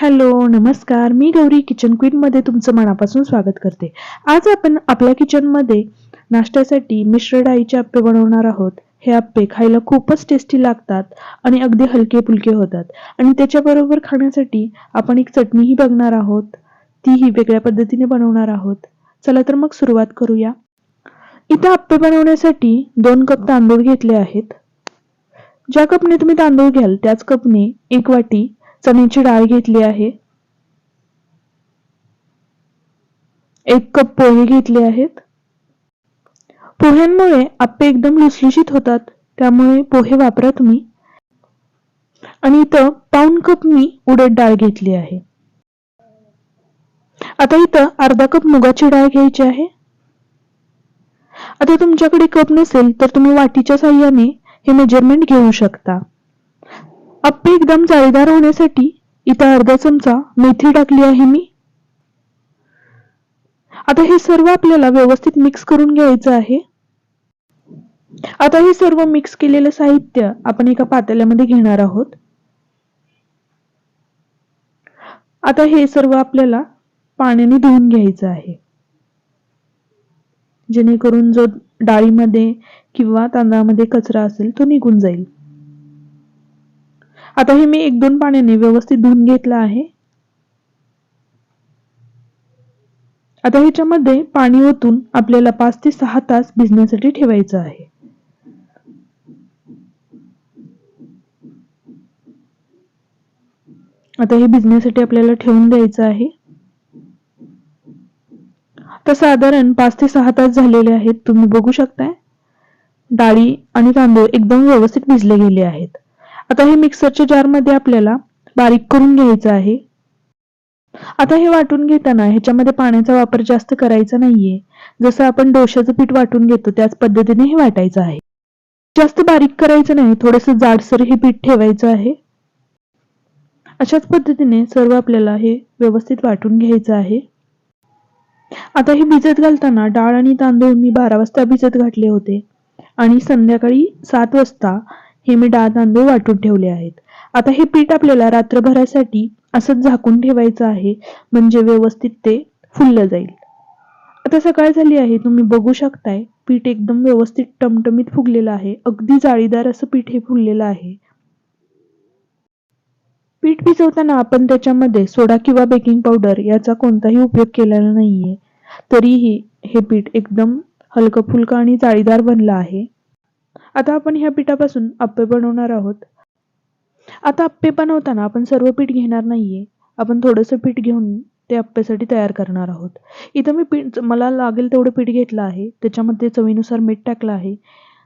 Hello नमस्कार. मी Gauri kitchen क्वीनमध्ये तुमचं मनापासून स्वागत करते. आज आपण आपल्या किचनमध्ये नाश्त्यासाठी मिश्र डाळीचे आप्पे बनवणार आहोत. हे आप्पे खायला खूपच टेस्टी लागतात आणि अगदी हलके फुलके होतात. आणि त्याच्याबरोबर खाण्यासाठी आपण एक चटणीही बघणार आहोत. तीही वेगळ्या पद्धतीने बनवणार आहोत. चला तर मग सुरुवात करूया. इथं आप्पे बनवण्यासाठी दोन कप तांदूळ घेतले आहेत. ज्या कपने तुम्ही तांदूळ घ्याल त्याच कपने एक वाटी चण्याची डाळ घेतली आहे. एक कप पोहे घेतले आहेत. पोह्यांमुळे आप्पे एकदम लुसलुशीत होतात. त्यामुळे पोहे वापरा तुम्ही. आणि इथं पाऊन कप मी उडद डाळ घेतली आहे. आता इथं अर्धा कप मुगाची डाळ घ्यायची आहे. आता तुमच्याकडे कप नसेल तर तुम्ही वाटीच्या साह्याने हे मेजरमेंट घेऊ शकता. अप्पे एकदम जाळीदार होण्यासाठी इथं अर्धा चमचा मेथी टाकली आहे मी. आता हे सर्व आपल्याला व्यवस्थित मिक्स करून घ्यायचं आहे. आता हे सर्व मिक्स केलेलं साहित्य आपण एका पातेल्यामध्ये घेणार आहोत. आता हे सर्व आपल्याला पाण्याने धुवून घ्यायचं आहे. जेणेकरून जो डाळीमध्ये किंवा तांदळामध्ये कचरा असेल तो निघून जाईल. आता हे मी एक दोन पाण्याने व्यवस्थित धुवून घेतलं आहे. आता ह्याच्यामध्ये पाणी ओतून आपल्याला पाच ते सहा तास भिजण्यासाठी ठेवायचं आहे. आता हे भिजण्यासाठी आपल्याला ठेवून द्यायचं आहे. तर साधारण पाच ते सहा तास झालेले आहेत. तुम्ही बघू शकताय. डाळी आणि तांदूळ एकदम व्यवस्थित भिजले गेले आहेत. आता हे मिक्सरच्या जारमध्ये आपल्याला बारीक करून घ्यायचं आहे. आता हे वाटून घेताना ह्याच्यामध्ये पाण्याचा वापर जास्त करायचा नाहीये. जसं आपण डोशाचं पीठ वाटून घेतो त्याच पद्धतीने हे वाटायचं आहे. जास्त बारीक करायचं नाही थोडस जाडसर हे पीठ ठेवायचं आहे. अशाच पद्धतीने सर्व आपल्याला हे व्यवस्थित वाटून घ्यायचं आहे. आता हे भिजत घालताना डाळ आणि तांदूळ मी बारा वाजता भिजत घातले होते. आणि संध्याकाळी सात वाजता हे मी डाळ तांदूळ वाटून ठेवले आहेत. आता हे पीठ आपल्याला रात्रभरासाठी असंच झाकून ठेवायचं आहे म्हणजे व्यवस्थित ते फुललं जाईल. आता सकाळ झाली आहे तुम्ही बघू शकताय पीठ एकदम व्यवस्थित टमटमीत फुगलेलं आहे अगदी जाळीदार असं पीठ हे फुललेलं आहे. पीठ भिजवताना आपण त्याच्यामध्ये सोडा किंवा बेकिंग पावडर याचा कोणताही उपयोग केलेला नाहीये. तरीही हे पीठ एकदम हलकं फुलकं आणि जाळीदार बनलं आहे. आता आपण ह्या पिठापासून आप्पे बनवणार आहोत. आता आप्पे बनवताना आपण सर्व पीठ घेणार नाहीये. आपण थोडंसं पीठ घेऊन ते आप्प्यासाठी तयार करणार आहोत. इथं मी पीठ मला लागेल तेवढं पीठ घेतलं आहे. त्याच्यामध्ये चवीनुसार मीठ टाकलं आहे.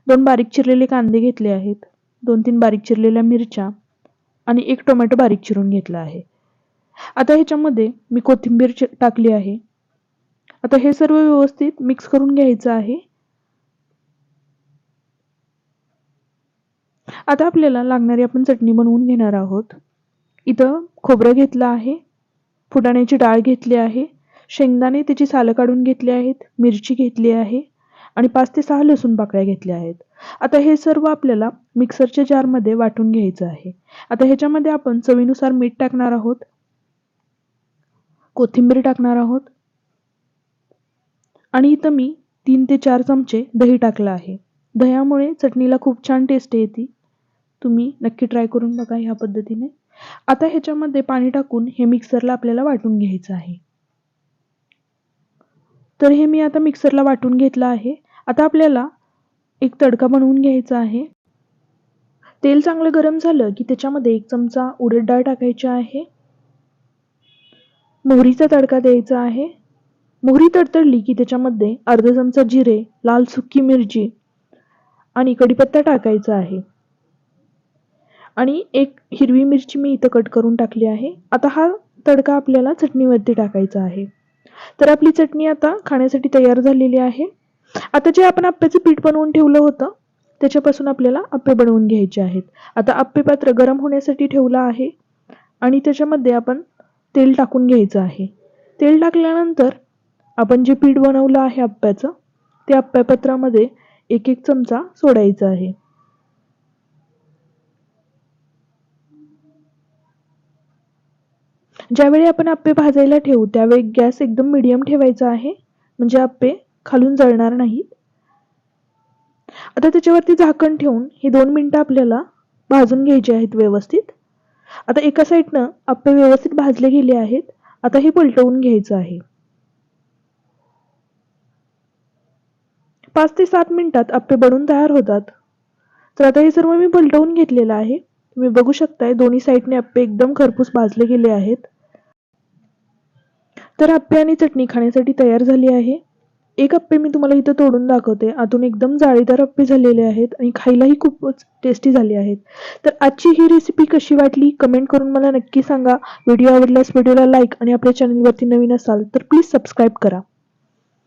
दोन बारीक चिरलेले कांदे घेतले आहेत. दोन तीन बारीक चिरलेल्या मिरच्या आणि एक टोमॅटो बारीक चिरून घेतला आहे. आता ह्याच्यामध्ये मी कोथिंबीर टाकली आहे. आता हे सर्व व्यवस्थित मिक्स करून घ्यायचं आहे. आता आपल्याला लागणारी आपण चटणी बनवून घेणार आहोत. इथं खोबरं घेतलं आहे फुटाण्याची डाळ घेतली आहे शेंगदाणे त्याची सालं काढून घेतली आहेत मिरची घेतली आहे आणि पाच ते सहा लसूण पाकळ्या घेतल्या आहेत. आता हे सर्व आपल्याला मिक्सरच्या जारमध्ये वाटून घ्यायचं आहे. आता ह्याच्यामध्ये आपण चवीनुसार मीठ टाकणार आहोत कोथिंबीर टाकणार आहोत आणि इथं मी तीन ते चार चमचे दही टाकलं आहे. दह्यामुळे चटणीला खूप छान टेस्ट येते. तुम्ही नक्की ट्राय करून बघा ह्या पद्धतीने. आता ह्याच्यामध्ये पाणी टाकून हे मिक्सरला आपल्याला वाटून घ्यायचं आहे. तर हे मी आता मिक्सरला वाटून घेतलं आहे. आता आपल्याला एक तडका बनवून घ्यायचा आहे. तेल चांगलं गरम झालं की त्याच्यामध्ये एक चमचा उडद डाळ टाकायची आहे. मोहरीचा तडका द्यायचा आहे. मोहरी तडतडली की त्याच्यामध्ये अर्धा चमचा जिरे लाल सुकी मिरची आणि कढीपत्ता टाकायचा आहे. आणि एक हिरवी मिरची मी इथं कट करून टाकली आहे. आता हा तडका आपल्याला चटणीवरती टाकायचा आहे. तर आपली चटणी आता खाण्यासाठी तयार झालेली आहे. आता जे आपण आप्प्याचं पीठ बनवून ठेवलं होतं त्याच्यापासून आपल्याला आप्पे बनवून घ्यायचे आहेत. आता आप्पे पात्र गरम होण्यासाठी ठेवलं आहे आणि त्याच्यामध्ये आपण तेल टाकून घ्यायचं आहे. तेल टाकल्यानंतर आपण जे पीठ बनवलं आहे आप्प्याचं ते आप्प्यापत्रामध्ये एक एक चमचा सोडायचा आहे. ज्यावेळी आपण आप्पे भाजायला ठेवू त्यावेळी गॅस एकदम मिडियम ठेवायचा आहे. म्हणजे आप्पे खालून जळणार नाहीत. आता त्याच्यावरती झाकण ठेवून हे दोन मिनिटं आपल्याला भाजून घ्यायचे आहेत व्यवस्थित. आता एका साईडनं आप्पे व्यवस्थित भाजले गेले आहेत. आता हे पलटवून घ्यायचं आहे. पाच ते सात मिनिटात आप्पे बनवून तयार होतात. तर आता हे सर्व मी पलटवून घेतलेलं आहे. तुम्ही बघू शकताय दोन्ही साईडने आप्पे एकदम खरपूस भाजले गेले आहेत. तर आप्पे आणि चटणी खाण्यासाठी तयार झाली आहे. एक आप्पे मी तुम्हाला इथं तोडून दाखवते. आतून एकदम जाळीदार आप्पे झालेले आहेत आणि खायलाही खूपच टेस्टी झाले आहेत. तर आजची ही रेसिपी कशी वाटली? कमेंट करून मला नक्की सांगा. व्हिडिओ आवडल्यास व्हिडिओला लाईक आणि आपल्या चॅनलवरती नवीन असाल तर प्लीज सबस्क्राईब करा.